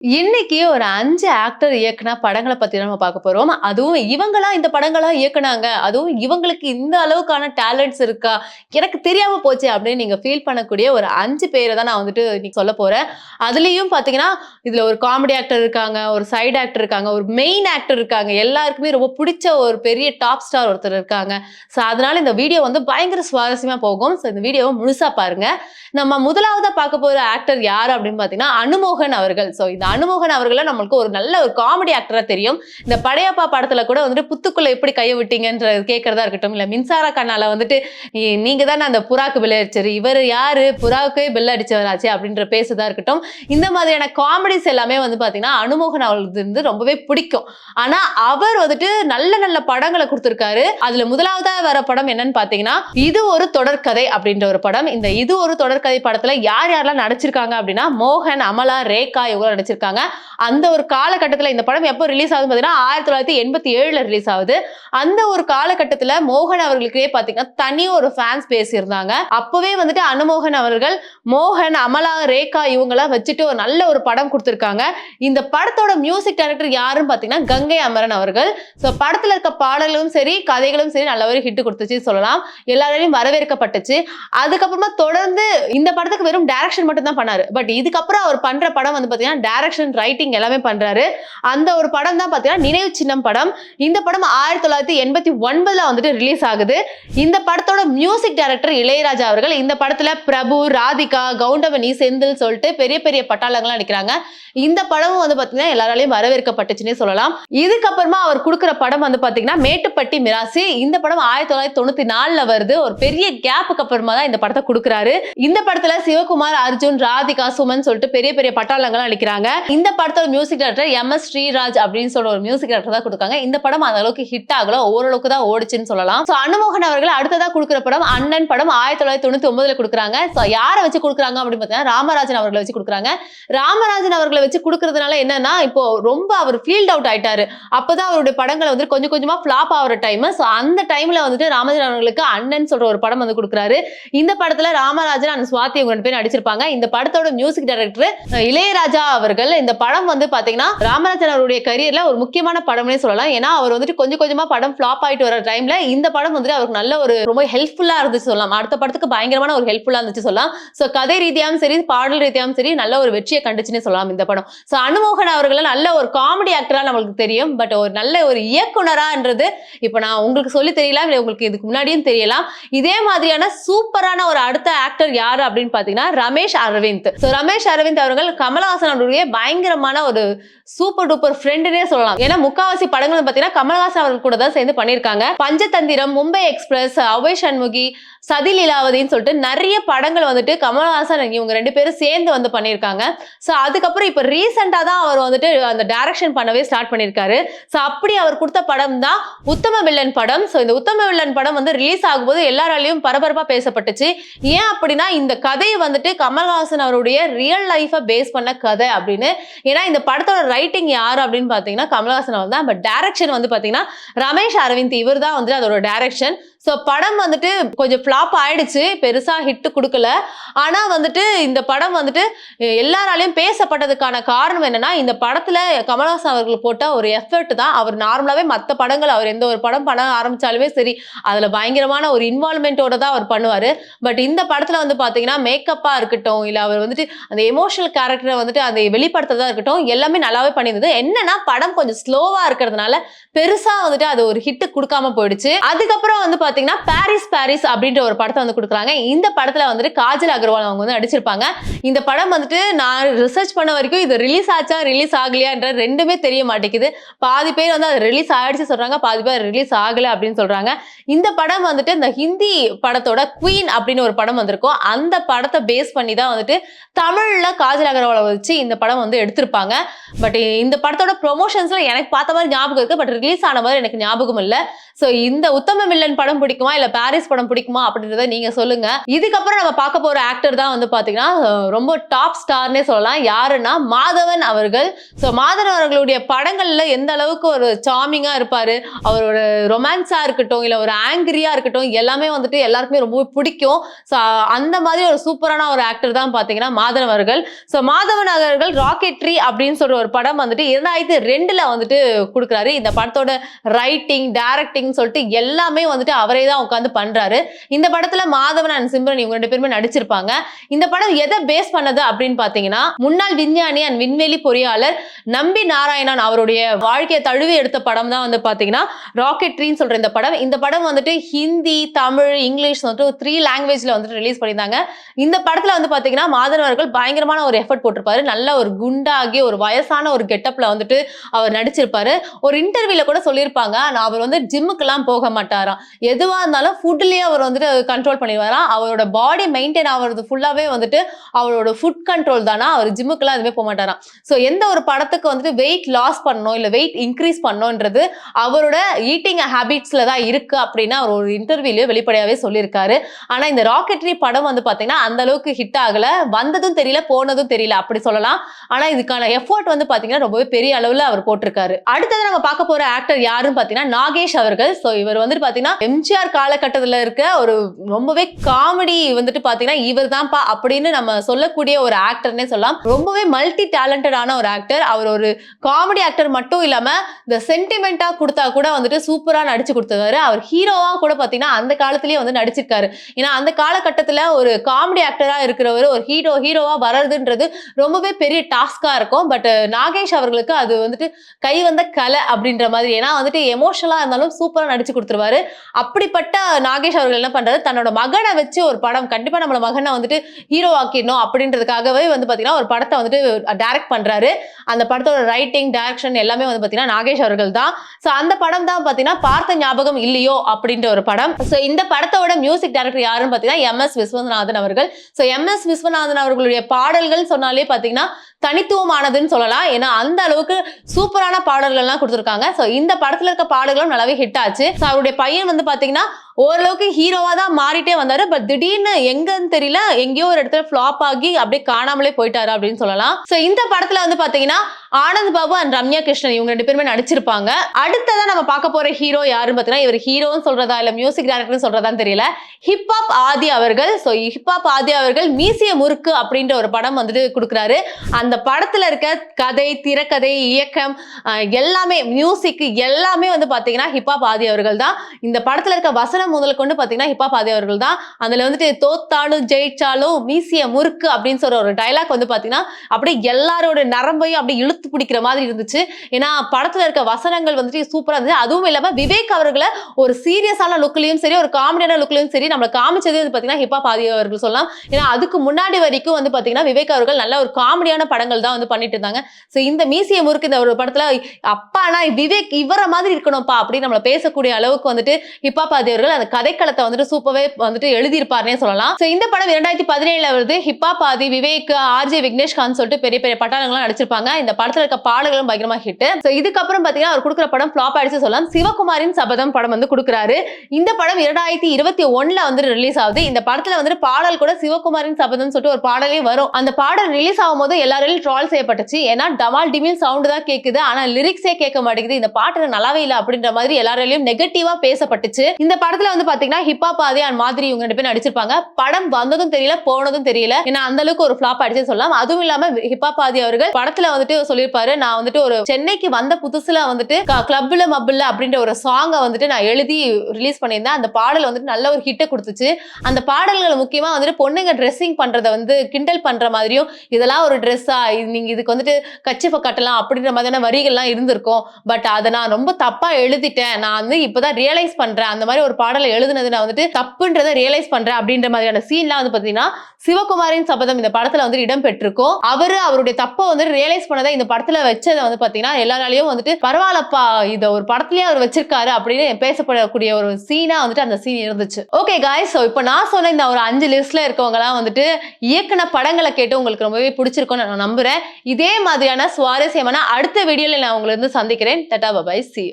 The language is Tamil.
இன்னைக்கு ஒரு அஞ்சு ஆக்டர் இயக்குன படங்களை பத்தி நம்ம பார்க்க போறோம். அதுவும் இவங்களா இந்த படங்களா இயக்குனாங்க? அதுவும் இவங்களுக்கு இந்த அளவுக்கான டேலண்ட்ஸ் இருக்கா? எனக்கு தெரியாம போச்சு அப்படின்னு நீங்க ஃபீல் பண்ணக்கூடிய ஒரு அஞ்சு பேரை தான் நான் வந்துட்டு இன்னைக்கு சொல்ல போறேன். அதுலயும் பாத்தீங்கன்னா இதுல ஒரு காமெடி ஆக்டர் இருக்காங்க ஒரு சைடு ஆக்டர் இருக்காங்க ஒரு மெயின் ஆக்டர் இருக்காங்க. எல்லாருக்குமே ரொம்ப பிடிச்ச ஒரு பெரிய டாப் ஸ்டார் ஒருத்தர் இருக்காங்க. ஸோ அதனால இந்த வீடியோ வந்து பயங்கர சுவாரஸ்யமா போகும். ஸோ இந்த வீடியோவை முழுசா பாருங்க. நம்ம முதலாவதா பார்க்க போற ஆக்டர் யார் அப்படின்னு பாத்தீங்கன்னா அனுமோகன் அவர்கள். ஸோ இந்த அனுமோகன் அவர்களை நம்மளுக்கு ஒரு நல்ல ஒரு காமெடி ஆக்டரா தெரியும். இந்த படையப்பா படத்துல கூட வந்துட்டு புத்துக்குள்ள எப்படி கையை விட்டீங்கன்ற கேட்கறதா இருக்கட்டும். இல்ல மின்சார கண்ணால வந்துட்டு நீங்க தானே அந்த புறாக்கு பில் அடிச்சரு இவர் யாரு? புறாவுக்கே பில் அடிச்சவராச்சு அப்படின்ற பேசுதா இருக்கட்டும். இந்த மாதிரியான காமெடிஸ் எல்லாமே வந்து பாத்தீங்கன்னா அனுமோகன் அவர்களுக்கு வந்து ரொம்பவே பிடிக்கும். ஆனா அவர் வந்துட்டு நல்ல நல்ல படங்களை கொடுத்திருக்காரு. அதுல முதலாவதா வர படம் என்னன்னு பாத்தீங்கன்னா இது ஒரு தொடர்கதை அப்படின்ற ஒரு படம். இந்த இது ஒரு தொடர்கதை படத்துல யார் யாரெல்லாம் நடிச்சிருக்காங்க அப்படின்னா மோகன் அமலா ரேகா இவங்க நடிச்சிருக்காங்க. அந்த ஒரு காலகட்டத்தில் இந்த படம் எப்போ ரிலீஸ் ஆகுது பார்த்தீங்கன்னா ஆயிரத்தி தொள்ளாயிரத்தி எண்பத்தி ஏழில் ரிலீஸ் ஆகுது. அந்த ஒரு காலகட்டத்தில் மோகன் அவர்களுக்கே பார்த்தீங்கன்னா தனி ஒரு ஃபேன்ஸ் பேசியிருந்தாங்க. அப்போவே வந்துட்டு அனுமோகன் அவர்கள் மோகன் அமலா ரேகா இவங்களாம் வச்சுட்டு ஒரு நல்ல ஒரு படம் கொடுத்துருக்காங்க. இந்த படத்தோட மியூசிக் டைரக்டர் யாருன்னு பார்த்தீங்கன்னா கங்கை அமரன் அவர்கள். ஸோ படத்தில் இருக்க பாடல்களும் சரி கதைகளும் சரி நல்ல ஒரு ஹிட் கொடுத்துச்சு சொல்லலாம். எல்லாராலையும் வரவேற்கப்பட்டுச்சு. அதுக்கப்புறமா தொடர்ந்து இந்த படத்துக்கு வெறும் டைரக்ஷன் மட்டும் தான் பண்ணாரு. பட் இதுக்கப்புறம் அவர் பண்ற படம் வந்து பாத்தீங்கன்னா டைரக்ஷன் ரைட்டிங் எல்லாமே பண்றாரு. அந்த ஒரு படம் தான் பாத்தீங்கன்னா நினைவு சின்னம் படம். இந்த படம் ஆயிரத்தி தொள்ளாயிரத்தி எண்பத்தி ஒன்பதுல வந்துட்டு ரிலீஸ் ஆகுது. இந்த படத்தோட மியூசிக் டைரக்டர் இளையராஜா அவர்கள் இந்த படத்துல பிரபு ராதிகா கவுண்டமணி செந்தில் சொல்லிட்டு பெரிய பெரிய பட்டாளங்கள்லாம் நிற்கிறாங்க இந்த படமும் வந்து பாத்தீங்கன்னா எல்லாராலையும் வரவேற்கப்பட்டுச்சுன்னே சொல்லலாம். இதுக்கப்புறமா அவர் கொடுக்குற படம் வந்து பாத்தீங்கன்னா மேட்டுப்பட்டி மிராசி. இந்த படம் ஆயிரத்தி தொள்ளாயிரத்தி தொண்ணூத்தி நாலுல வருது. ஒரு பெரிய கேப்புக்கு அப்புறமா தான் இந்த படத்தை கொடுக்குறாரு. இந்த படத்துல சிவகுமார் அர்ஜுன் ராதிகா சுமன் சொல்லிட்டு பெரிய பெரிய பட்டாளங்கள்லாம் நிற்கிறாங்க இந்த படத்தோட music director M S Sriraj அப்படின்னு சொல்ற ஒரு மியூசிக் டேரக்டர் தான் கொடுக்காங்க. இந்த படம் அந்த அளவுக்கு ஹிட் ஆகல. ஓரளவுக்கு தான் ஓடுச்சுன்னு சொல்லலாம். ஸோ அனுமோகன் அவர்கள் அடுத்ததா கொடுக்குற படம் அண்ணன் படம் ஆயிரத்தி தொள்ளாயிரத்தி தொண்ணூத்தி ஒன்பதுல கொடுக்குறாங்க. ஸோ யாரை வச்சு கொடுக்குறாங்க அப்படின்னு பார்த்தீங்கன்னா ராமராஜன் அவர்களை வச்சு கொடுக்குறாங்க. ராமராஜன் அவர்களை வச்சு கொடுக்கறதுனால என்னன்னா இப்போ ரொம்ப அவர் ஃபீல்ட் அவுட் ஆயிட்டாரு. அப்பதான் அவருடைய படங்களை வந்து கொஞ்சம் கொஞ்சமா ஃபிளாப் ஆகிற டைம் ஸோ அந்த டைம்ல வந்துட்டு ராமராஜன் அவர்களுக்கு அண்ணன் சொல்ற ஒரு படம் வந்து கொடுக்குறாரு. இந்த படத்துல ராமராஜன் அந்த சுவாதி இவங்க ரெண்டு பேரும் நடிச்சிருப்பாங்க. இந்த படத்தோட மியூசிக் டைரக்டர் இளையராஜா அவர்கள் இந்த படம் வந்து பாத்தீங்கன்னா ராமராஜன் அவருடைய கரியர்ல ஒரு முக்கியமான படம்னே சொல்லலாம். ஏன்னா அவர் வந்துட்டு கொஞ்சம் கொஞ்சமா படம் ஃபிளாப் ஆயிட்டு வர டைம்ல இந்த படம் வந்துட்டு அவருக்கு நல்ல ஒரு ரொம்ப ஹெல்ப்ஃபுல்லா இருந்துச்சு சொல்லலாம். அடுத்த படத்துக்கு பயங்கரமான ஒரு ஹெல்ப்ஃபுல்லா இருந்துச்சு சொல்லலாம். ஸோ கதை ரீதியாகவும் சரி பாடல் ரீதியாகவும் சரி நல்ல ஒரு வெற்றியை கண்டுச்சுன்னு சொல்லலாம் இந்த படம். ஸோ அனுமோகன் அவர்கள் நல்ல ஒரு காமெடி ஆக்டரா நம்மளுக்கு தெரியும். பட் ஒரு நல்ல ஒரு இயக்குனரான்றது இப்போ நான் உங்களுக்கு சொல்லி தெரியலாம் இல்லை உங்களுக்கு இதுக்கு முன்னாடியும் தெரியலாம். இதே மாதிரியான சூப்பரான ஒரு அடுத்த ஆக்டர் யாரு அப்படின்னு பார்த்தீங்கன்னா ரமேஷ் அரவிந்த். ஸோ ரமேஷ் அரவிந்த் அவர்கள் கமலஹாசன் அவருடைய பயங்கரமான ஒரு சூப்பர் டூப்பர் ஃப்ரெண்டுனே சொல்லலாம். ஏன்னா முக்காவாசி படங்கள் பார்த்தீங்கன்னா கமல்ஹாசன் அவர்கள் கூட தான் சேர்ந்து பண்ணியிருக்காங்க. பஞ்சதந்திரம் மும்பை எக்ஸ்பிரஸ் அவை சண்முகி சதி லீலாவதின்னு சொல்லிட்டு நிறைய படங்கள் வந்துட்டு கமல்ஹாசன் இவங்க ரெண்டு பேரும் சேர்ந்து வந்து பண்ணியிருக்காங்க. ஸோ அதுக்கப்புறம் இப்போ ரீசெண்டாக தான் அவர் வந்துட்டு அந்த டைரக்ஷன் பண்ணவே ஸ்டார்ட் பண்ணியிருக்காரு. ஸோ அப்படி அவர் கொடுத்த படம் தான் உத்தம வில்லன் படம். ஸோ இந்த உத்தம வில்லன் படம் வந்து ரிலீஸ் ஆகும்போது எல்லாராலையும் பரபரப்பாக பேசப்பட்டுச்சு. ஏன் அப்படின்னா இந்த கதையை வந்துட்டு கமல்ஹாசன் அவருடைய ரியல் லைஃபை பேஸ் பண்ண கதை அப்படின்னு ஏன்னா இந்த படத்தோட ரைட்டிங் யார் அப்படின்னு பார்த்தீங்கன்னா கமல்ஹாசன் அவர் தான் பட் டேரக்ஷன் வந்து பார்த்தீங்கன்னா ரமேஷ் அரவிந்த் இவர் தான் வந்து அதோட டேரக்ஷன் ஸோ படம் வந்துட்டு கொஞ்சம் ஃப்ளாப் ஆயிடுச்சு. பெருசாக ஹிட்டு கொடுக்கல. ஆனால் வந்துட்டு இந்த படம் வந்துட்டு எல்லாராலையும் பேசப்பட்டதுக்கான காரணம் என்னன்னா இந்த படத்தில் கமல்ஹாசன் அவர்கள் போட்ட ஒரு எஃபர்ட் தான். அவர் நார்மலாகவே மற்ற படங்கள் அவர் எந்த ஒரு படம் பண்ண ஆரம்பித்தாலுமே சரி அதில் பயங்கரமான ஒரு இன்வால்மெண்ட்டோட தான் அவர் பண்ணுவார். பட் இந்த படத்தில் வந்து பார்த்தீங்கன்னா மேக்கப்பாக இருக்கட்டும் இல்லை அவர் வந்துட்டு அந்த எமோஷனல் கேரக்டரை வந்துட்டு அதை வெளிப்படுத்துறதா இருக்கட்டும் எல்லாமே நல்லாவே பண்ணியிருந்தது. என்னன்னா படம் கொஞ்சம் ஸ்லோவாக இருக்கிறதுனால பெருசாக வந்துட்டு அது ஒரு ஹிட் கொடுக்காம போயிடுச்சு. அதுக்கப்புறம் வந்து பாத்தீங்கன்னா பாரிஸ் பாரிஸ் அப்படின்ற ஒரு படத்தை வந்து கொடுக்குறாங்க. இந்த படத்துல வந்துட்டு காஜல் அகர்வால் அவங்க வந்து நடிச்சிருப்பாங்க. இந்த படம் வந்துட்டு நான் ரிசர்ச் பண்ண வரைக்கும் இது ரிலீஸ் ஆச்சா ரிலீஸ் ஆகலையான்ற ரெண்டுமே தெரிய மாட்டேங்குது. பாதி பேர் வந்து அது ரிலீஸ் ஆயிடுச்சு சொல்றாங்க பாதி பேர் ரிலீஸ் ஆகல அப்படின்னு சொல்றாங்க. இந்த படம் வந்துட்டு இந்த ஹிந்தி படத்தோட குவீன் அப்படின்னு ஒரு படம் வந்திருக்கும். அந்த படத்தை பேஸ் பண்ணி தான் வந்துட்டு தமிழ்ல காஜல் அகர்வாலை வச்சு இந்த படம் வந்து எடுத்திருப்பாங்க. பட் இந்த படத்தோட ப்ரொமோஷன்ஸ்ல எனக்கு பார்த்த மாதிரி ஞாபகம் இருக்கு. பட் ரிலீஸ் ஆன மாதிரி எனக்கு ஞாபகம் இல்லை. ஸோ இந்த உத்தம வில்லன் படம் படம் பிடிக்குமா இல்ல பாரிஸ் படம் பிடிக்குமா அப்படின்றத நீங்க சொல்லுங்க. இதுக்கப்புறம் நம்ம பார்க்க போற ஆக்டர் தான் வந்து பாத்தீங்கன்னா ரொம்ப டாப் ஸ்டார்னே சொல்லலாம். யாருன்னா மாதவன் அவர்கள். ஸோ மாதவன் அவர்களுடைய படங்கள்ல எந்த அளவுக்கு ஒரு சாமிங்கா இருப்பாரு அவரோட ரொமான்ஸா இருக்கட்டும் இல்ல ஒரு ஆங்கிரியா இருக்கட்டும் எல்லாமே வந்துட்டு எல்லாருக்குமே ரொம்ப பிடிக்கும். ஸோ அந்த மாதிரி ஒரு சூப்பரான ஒரு ஆக்டர் தான் பாத்தீங்கன்னா மாதவன் அவர்கள். ஸோ மாதவன் அவர்கள் ராக்கெட்ரி அப்படின்னு சொல்ற ஒரு படம் வந்துட்டு இரண்டாயிரத்தி ரெண்டுல வந்துட்டு கொடுக்குறாரு. இந்த படத்தோட ரைட்டிங் டைரக்டிங் சொல்லிட்டு எல்லாமே வந்துட்டு அவர் தான் உட்காந்து பண்றாரு. இந்த படத்துல மாதவன் அண்ட் சிம்ரன் இவங்க ரெண்டு பேருமே நடிச்சிருப்பாங்க. இந்த படம் எதை பேஸ் பண்ணது அப்படின்னு பாத்தீங்கன்னா முன்னாள் விஞ்ஞானி அண்ட் விண்வெளி பொறியாளர் நம்பி நாராயணன் அவருடைய வாழ்க்கையை தழுவி எடுத்த படம் தான் வந்து பாத்தீங்கன்னா ராக்கெட்ரின்னு சொல்ற இந்த படம். இந்த படம் வந்துட்டு ஹிந்தி தமிழ் இங்கிலீஷ் வந்துட்டு த்ரீ லாங்குவேஜ்ல வந்துட்டு ரிலீஸ் பண்ணியிருந்தாங்க. இந்த படத்துல வந்து பாத்தீங்கன்னா மாதவன் அவர்கள் பயங்கரமான ஒரு எஃபர்ட் போட்டிருப்பாரு. நல்ல ஒரு குண்டாகி ஒரு வயசான ஒரு கெட்டப்ல வந்துட்டு அவர் நடிச்சிருப்பாரு. ஒரு இன்டர்வியூல கூட சொல்லியிருப்பாங்க அவர் வந்து ஜிம்முக்கெல்லாம் போக மாட்டாராம். எது எதுவாக இருந்தாலும் ஃபுட்லேயே அவர் வந்துட்டு கண்ட்ரோல் பண்ணிடுவாராம். அவரோட பாடி மெயின்டைன் ஆகிறது ஃபுல்லாகவே வந்துட்டு அவரோட ஃபுட் கண்ட்ரோல் தானா? அவர் ஜிம்முக்கெல்லாம் எதுவுமே போக மாட்டாராம். ஸோ எந்த ஒரு படத்துக்கு வந்துட்டு வெயிட் லாஸ் பண்ணணும் இல்லை வெயிட் இன்க்ரீஸ் பண்ணணுன்றது அவரோட ஈட்டிங் ஹேபிட்ஸில் தான் இருக்குது அப்படின்னு அவர் ஒரு இன்டர்வியூலேயே வெளிப்படையாகவே சொல்லியிருக்காரு. ஆனால் இந்த ராக்கெட்ரி படம் வந்து பார்த்தீங்கன்னா அந்த அளவுக்கு ஹிட் ஆகலை. வந்ததும் தெரியல போனதும் தெரியல அப்படி சொல்லலாம். ஆனால் இதுக்கான எஃபோர்ட் வந்து பார்த்தீங்கன்னா ரொம்பவே பெரிய அளவில் அவர் போட்டிருக்காரு. அடுத்தது நம்ம பார்க்க போகிற ஆக்டர் யாருன்னு பார்த்தீங்கன்னா நாகேஷ் அவர்கள். ஸோ இவர் வந்துட்டு பார்த்தீங்கன்னா எம்ஜி எம்ஜிஆர் காலகட்டத்தில் இருக்க ஒரு ரொம்பவே காமெடி வந்துட்டு பார்த்தீங்கன்னா இவர் தான்ப்பா அப்படின்னு நம்ம சொல்லக்கூடிய ஒரு ஆக்டர்னே சொல்லலாம். ரொம்பவே மல்டி டேலண்டடான ஒரு ஆக்டர் அவர் ஒரு காமெடி ஆக்டர் மட்டும் இல்லாமல் இந்த சென்டிமெண்ட்டாக கொடுத்தா கூட வந்துட்டு சூப்பராக நடிச்சு கொடுத்தவர் அவர் ஹீரோவாக கூட பார்த்தீங்கன்னா அந்த காலத்திலேயே வந்து நடிச்சிருக்காரு. ஏன்னா அந்த காலகட்டத்தில் ஒரு காமெடி ஆக்டராக இருக்கிறவர் ஒரு ஹீரோ ஹீரோவாக வர்றதுன்றது ரொம்பவே பெரிய டாஸ்காக இருக்கும். பட் நாகேஷ் அவர்களுக்கு அது வந்துட்டு கை வந்த கலை அப்படின்ற மாதிரி. ஏன்னா வந்துட்டு எமோஷனலாக இருந்தாலும் சூப்பராக நடிச்சு கொடுத்துருவாரு. அப்படிப்பட்ட நாகேஷ் அவர்கள் என்ன பண்றாரு? தன்னோட மகனை வச்சு ஒரு படம் கண்டிப்பா நம்மள மகனை வந்துட்டு ஹீரோ ஆக்கிடணும் அப்படின்றதுக்காகவே வந்து பாத்தீங்கன்னா ஒரு படத்தை வந்துட்டு டைரக்ட் பண்றாரு. அந்த படத்தோட ரைட்டிங் டைரக்ஷன் எல்லாமே வந்து பாத்தீங்கன்னா நாகேஷ் அவர்கள் தான். ஸோ அந்த படம் தான் பாத்தீங்கன்னா பார்த்த ஞாபகம் இல்லையோ அப்படின்ற ஒரு படம். ஸோ இந்த படத்தோட மியூசிக் டைரக்டர் யாருன்னு பாத்தீங்கன்னா எம் எஸ் விஸ்வநாதன் அவர்கள். ஸோ எம் எஸ் விஸ்வநாதன் அவர்களுடைய பாடல்கள் சொன்னாலே பாத்தீங்கன்னா தனித்துவமானதுன்னு சொல்லலாம். ஏன்னா அந்த அளவுக்கு சூப்பரான பாடல்கள்லாம் கொடுத்துருக்காங்க. ஸோ இந்த படத்தில் இருக்க பாடல்களும் நல்லாவே ஹிட் ஆச்சு. ஸோ அவருடைய பையன் வந்து பார்த்தீங்கன்னா ஓரளவுக்கு ஹீரோவாக தான் மாறிட்டே வந்தாரு. பட் திடீர்னு எங்கன்னு தெரியல எங்கேயோ ஒரு இடத்துல ஃப்ளாப் ஆகி அப்படியே காணாமலே போயிட்டாரு அப்படின்னு சொல்லலாம். ஸோ இந்த படத்துல வந்து பாத்தீங்கன்னா ஆனந்த் பாபு அண்ட் ரம்யா கிருஷ்ணன் இவங்க ரெண்டு பேருமே நடிச்சிருப்பாங்க. அடுத்ததான் நம்ம பார்க்க போற ஹீரோ யாருன்னு பாத்தீங்கன்னா இவர் ஹீரோன்னு சொல்றதா இல்ல மியூசிக் டைரக்டர் சொல்றதான்னு தெரியல. ஹிப்ஹாப் ஆதி அவர்கள். ஸோ ஹிப்ஹாப் ஆதி அவர்கள் மீசிய முறுக்கு அப்படின்ற ஒரு படம் வந்துட்டு கொடுக்குறாரு. அந்த படத்துல இருக்க கதை திரைக்கதை இயக்கம் எல்லாமே மியூசிக் எல்லாமே வந்து பாத்தீங்கன்னா ஹிப்ஹாப் ஆதி அவர்கள் தான். இந்த படத்துல இருக்க வசனம் முதல் கொண்டு பாத்தீங்கன்னா ஹிப்பா பாதி அவர்கள் தான் அதுல வந்துட்டு தோத்தாலும் ஜெயிச்சாலும் மீசிய முறுக்கு அப்படின்னு சொல்ற ஒரு டைலாக் வந்து பாத்தீங்கன்னா அப்படியே எல்லாரோட நரம்பையும் அப்படியே இழுத்து பிடிக்கிற மாதிரி இருந்துச்சு. ஏன்னா படத்துல இருக்க வசனங்கள் வந்துட்டு சூப்பரா இருந்துச்சு அதுவும் இல்லாம விவேக் அவர்களை ஒரு சீரியஸான லுக்லயும் சரி ஒரு காமெடியான லுக்லயும் சரி நம்மளை காமிச்சது வந்து பாத்தீங்கன்னா ஹிப்பா பாதி அவர்கள் சொல்லலாம். ஏன்னா அதுக்கு முன்னாடி வரைக்கும் வந்து பாத்தீங்கன்னா விவேக் அவர்கள் நல்ல ஒரு காமெடியான படங்கள் தான் வந்து பண்ணிட்டு இருந்தாங்க. ஸோ இந்த மீசிய முறுக்கு இந்த ஒரு படத்துல அப்பானா விவேக் இவர மாதிரி இருக்கணும்ப்பா அப்படின்னு நம்மள பேசக்கூடிய அளவுக்கு வந்துட்டு ஹிப்பா பாதி அவர்கள் அந்த கதைக்களத்தை வந்துட்டு சூப்பரவே வந்துட்டு எழுதியிருப்பாருனே சொல்லலாம். ஸோ இந்த படம் இரண்டாயிரத்தி பதினேழுல வருது. ஹிப்பா ஆதி விவேக் ஆர்ஜே விக்னேஷ் கான் சொல்லிட்டு பெரிய பெரிய பட்டாளங்கள்லாம் நடிச்சிருப்பாங்க. இந்த படத்துல இருக்க பாடல்களும் பயங்கரமா ஹிட் ஸோ இதுக்கப்புறம் பார்த்தீங்கன்னா அவர் கொடுக்குற படம் ஃபிளாப் ஆயிடுச்சு சொல்லலாம். சிவகுமாரின் சபதம் படம் வந்து கொடுக்குறாரு. இந்த படம் இரண்டாயிரத்தி இருபத்தி ஒன்னுல வந்து ரிலீஸ் ஆகுது. இந்த படத்துல வந்துட்டு பாடல் கூட சிவகுமாரின் சபதம் சொல்லிட்டு ஒரு பாடலே வரும். அந்த பாடல் ரிலீஸ் ஆகும் போது எல்லாரையும் ட்ரால் செய்யப்பட்டுச்சு. ஏன்னா டமால் டிமில் சவுண்ட் தான் கேக்குது. ஆனா லிரிக்ஸே கேட்க மாட்டேங்குது. இந்த பாட்டு நல்லாவே இல்லை அப்படின்ற மாதிரி எல்லாராலையும் நெகட்டிவா பேசப்பட்டுச்சு. இந்த படத்தை படத்துல வந்து பாத்தீங்கன்னா ஹிப்பா பாதி அண்ட் மாதிரி இவங்க ரெண்டு பேரும் நடிச்சிருப்பாங்க. படம் வந்ததும் தெரியல போனதும் தெரியல. ஏன்னா அந்த அளவுக்கு ஒரு ஃபிளாப் அடிச்சு சொல்லலாம். அதுவும் இல்லாம ஹிப்பா பாதி அவர்கள் படத்துல வந்துட்டு சொல்லியிருப்பாரு நான் வந்துட்டு ஒரு சென்னைக்கு வந்த புதுசுல வந்துட்டு கிளப்ல மப்பிள்ல அப்படின்ற ஒரு சாங்கை வந்துட்டு நான் எழுதி ரிலீஸ் பண்ணியிருந்தேன். அந்த பாடல் வந்துட்டு நல்ல ஒரு ஹிட்டை கொடுத்துச்சு. அந்த பாடல்கள் முக்கியமா வந்துட்டு பொண்ணுங்க ட்ரெஸ்ஸிங் பண்றத வந்து கிண்டல் பண்ற மாதிரியும் இதெல்லாம் ஒரு ட்ரெஸ்ஸா நீங்க இதுக்கு வந்துட்டு கச்சிப்ப கட்டலாம் அப்படின்ற மாதிரியான வரிகள்லாம் இருந்திருக்கும். பட் அதை நான் ரொம்ப தப்பா எழுதிட்டேன். நான் வந்து இப்பதான் ரியலைஸ் பண்றேன். அந்த மாதிரி ஒரு பாடல் எழுதுனது நான் வந்துட்டு தப்புன்றதை ரியலைஸ் பண்றேன் அப்படின்ற மாதிரியான சீன்லாம் வந்து பாத்தீங்கன்னா சிவகுமாரின் சபதம் இந்த படத்துல வந்து இடம் பெற்றிருக்கும் அவரு அவருடைய தப்பை வந்து ரியலைஸ் பண்ணதை இந்த படத்துல வச்சதை வந்து பாத்தீங்கன்னா எல்லாராலையும் வந்துட்டு பரவாயில்லப்பா இத ஒரு படத்துலயே அவர் வச்சிருக்காரு அப்படின்னு பேசப்படக்கூடிய ஒரு சீனா வந்துட்டு அந்த சீன் இருந்துச்சு. ஓகே காய்ஸ் இப்போ நான் சொன்ன இந்த ஒரு அஞ்சு லிஸ்ட்ல இருக்கவங்கலாம் வந்துட்டு இயக்குன படங்களை கேட்டு உங்களுக்கு ரொம்பவே பிடிச்சிருக்கும்னு நான் நம்புறேன். இதே மாதிரியான சுவாரஸ்யமான அடுத்த வீடியோல நான் உங்களை வந்து சந்திக்கிறேன். Ta-ta bye bye C